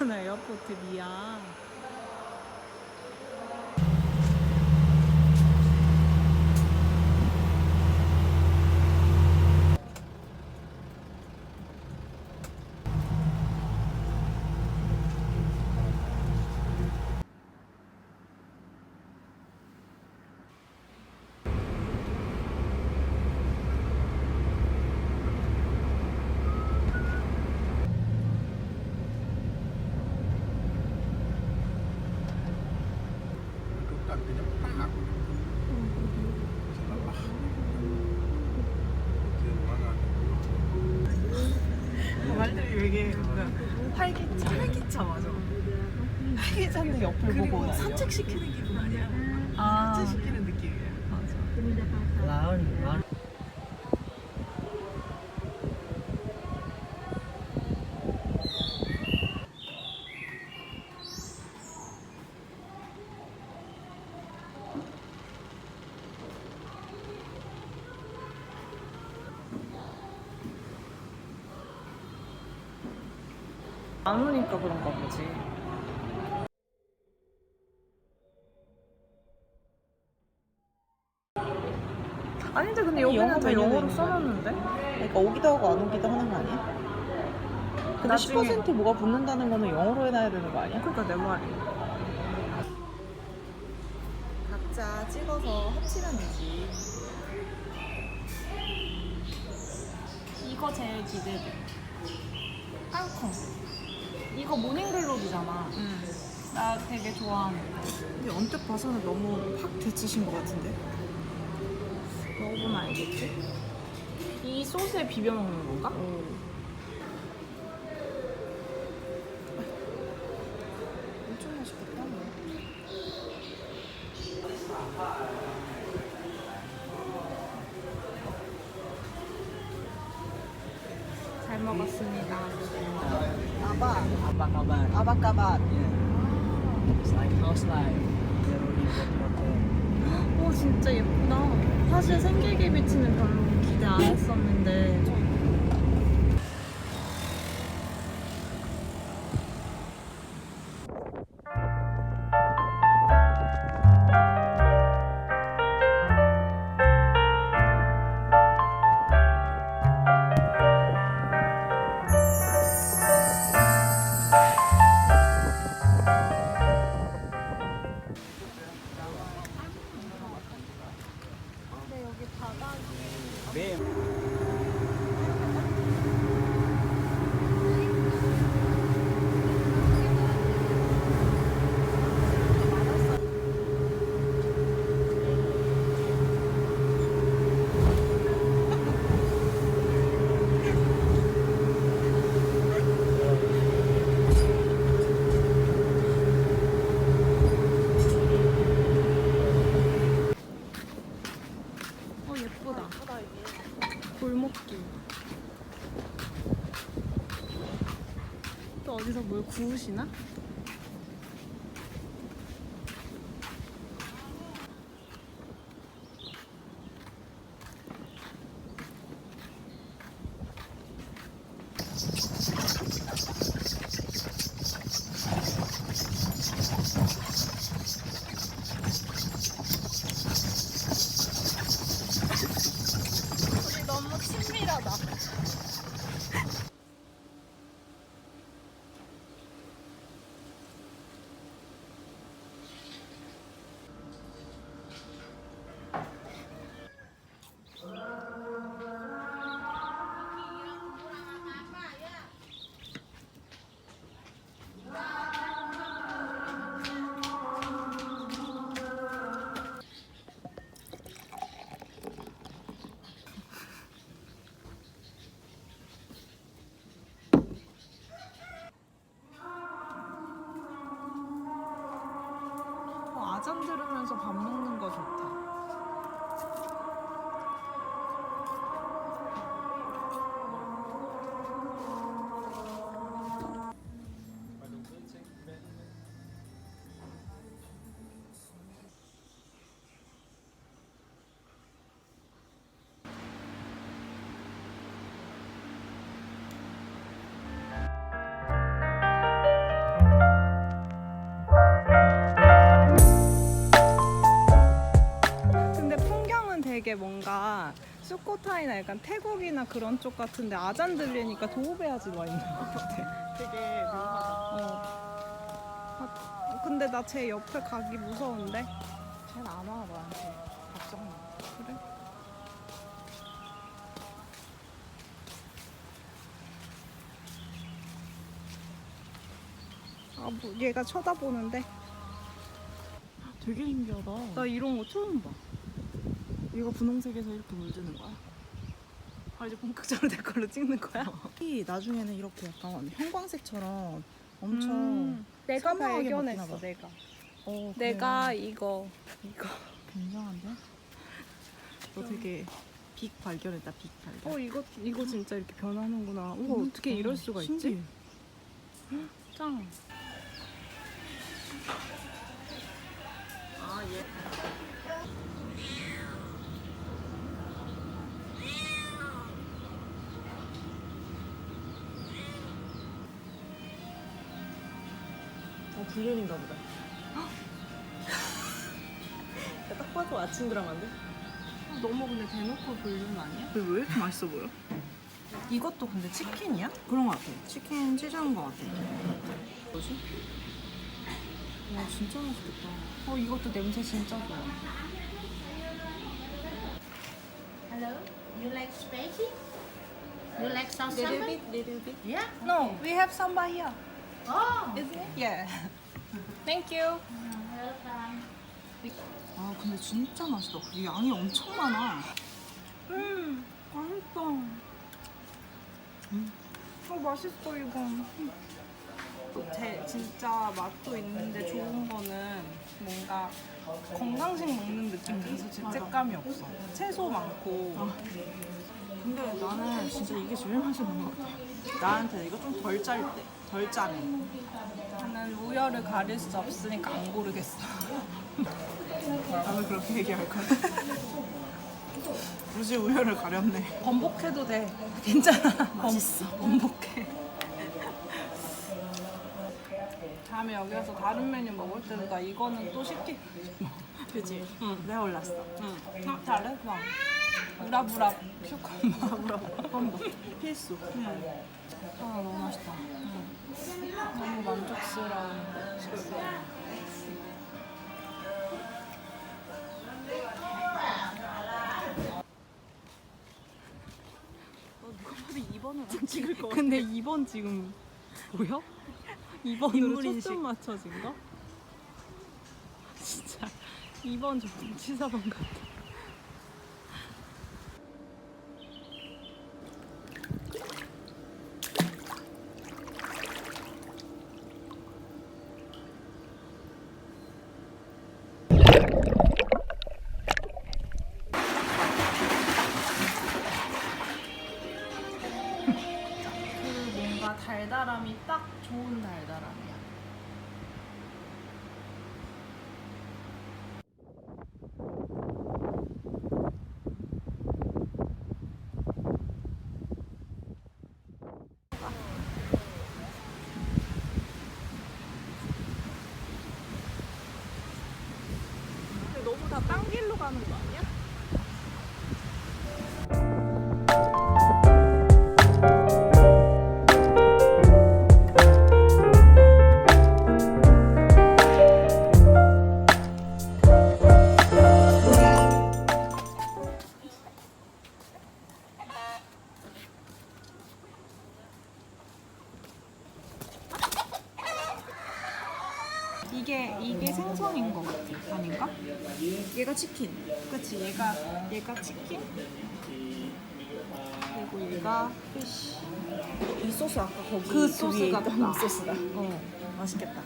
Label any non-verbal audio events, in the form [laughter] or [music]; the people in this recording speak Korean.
인터내셔널 에어포트 미아. 말들이 되게 뭔가 활기차. 활기차 맞아. 활기차인데 옆을 보고 그리고 산책시키는 기분 아니야? 아. 산책시키는 느낌이야 맞아. 라운 라운 안 오니까 그런가 보지. 아닌데 근데 여기는 영어 다 메뉴도 영어로 있는 써놨는데? 그러니까 오기도 하고 안 오기도 하는 거 아니야? 근데 나중에- 10% 뭐가 붙는다는 거는 영어로 해놔야 되는 거 아니야? 그러니까 내 말이. 각자 찍어서 합치면 되지 이거 제일 기대돼. 땅콩. 이거 모닝글로리잖아. 응. 나 되게 좋아하는데. 근데 언뜻 봐서는 너무 팍 데치신 것 같은데? 먹어보면 알겠지? 이 소스에 비벼 먹는 건가? 엄청 맛있겠다 잘 먹었습니다. 아바 apa kabar 아바까바 yeah it's like house life Pero di hotel 오 진짜 예쁘다. 사실 생길기 비치는 별로 기대 안 했었는데 뭘 구우시나? 하면서 밥 먹는 거 좋다. 이게 뭔가 수코타이나 약간 태국이나 그런 쪽 같은데 아잔 들리니까 도우베아지 와 있는 것 같아. 되게 묘하다. 어. 아, 근데 나 쟤 옆에 가기 무서운데. 쟤는 안 와, 너한테. 걱정 마. 그래? 아, 뭐 얘가 쳐다보는데. 되게 신기하다. 나 이런 거 처음 봐. 얘가 분홍색에서 이렇게 물드는 거야. 아, 이제 본격적으로 내 걸로 찍는 거야? [laughs] 이 나중에는 이렇게 약간 형광색처럼 엄청 음, 내가 선명하게 발견했어, 바뀌나 봐. 내가. 어, 내가. 이거, 이거. 굉장한데? 너 되게 빅 발견했다, 빅 발견. 어, 이거, 이거 진짜 이렇게 변하는구나. 우와, 어떻게 이럴 수가 있지? 신기해. 짱. 아, 얘. 어, 불륜인가 보다. 야, 딱 봐도 아침 드라마인데? 너무 근데 대놓고 불륜 아니야? 근데 왜 이렇게 맛있어 보여? 이것도 근데 치킨이야? 그런 거 같아. 치킨 찢은 거 같아. 뭐지? 와, 진짜 맛있겠다. 어, 이것도 냄새 진짜 좋아. Hello, you like spicy? You like Little salmon? bit, little bit. Yeah. No, we have samba here. Oh, Isn't it? Yeah. Thank you. welcome. 아, 근데 진짜 맛있다. 이 양이 엄청 많아. 음, 맛있다. 음. 어, 맛있어, 이거. 제 진짜 맛도 있는데 좋은 거는 뭔가 건강식 먹는 느낌 나서 죄책감이 없어. 채소 많고. 근데 나는 진짜 이게 제일 맛있는 것 같아. 나한테 이거 좀 덜 짤 때. 덜 짜네. 나는 우열을 가릴 수 없으니까 안 고르겠어. [laughs] 나는 그렇게 얘기할 거야. [laughs] 굳이 우열을 가렸네. 번복해도 돼. 괜찮아. [laughs] 맛있어. 번복해. 다음에 여기 와서 다른 메뉴 먹을 때도 나 이거는 또 시키. 그지? 응. 내가 올랐어. 응. 아, 잘했어. 우라부라 큐컴버. 한번 필수. 아 너무 맛있다. 너무 만족스러운 식사. 누가 봐도 2번을 안 찍을 거 같아. 근데 2번 지금 보여? 2번으로 인물인식. 초점 맞춰진 거? 진짜 2번 저 치사방 같아. 달달함이 딱 좋은 달달함이야. 너무 다 딴 길로 가는 거 아니야? 치킨. 그치 얘가 얘가 치킨 그리고 얘가 피쉬 이 소스 아까 거기 그 소스 같다. 소스다. 어, 맛있겠다.